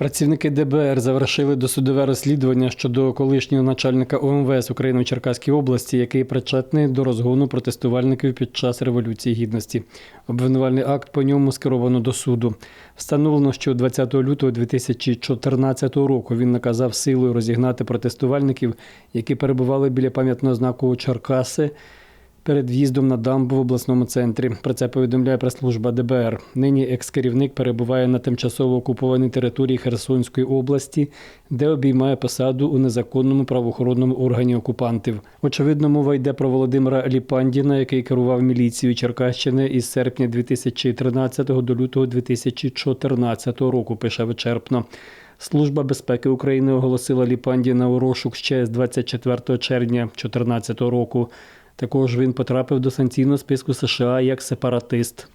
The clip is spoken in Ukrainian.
Працівники ДБР завершили досудове розслідування щодо колишнього начальника ОМВС України в Черкаській області, який причетний до розгону протестувальників під час Революції Гідності. Обвинувальний акт по ньому скеровано до суду. Встановлено, що 20 лютого 2014 року він наказав силою розігнати протестувальників, які перебували біля пам'ятного знаку Черкаси перед в'їздом на дамбу в обласному центрі. Про це повідомляє прес-служба ДБР. Нині екс-керівник перебуває на тимчасово окупованій території Херсонської області, де обіймає посаду у незаконному правоохоронному органі окупантів. Очевидно, мова йде про Володимира Ліпандіна, який керував міліцією Черкащини із серпня 2013 до лютого 2014 року. Пише вичерпно. Служба безпеки України оголосила Ліпандіна у розшук ще з 24 червня 2014 року. Також він потрапив до санкційного списку США як сепаратист.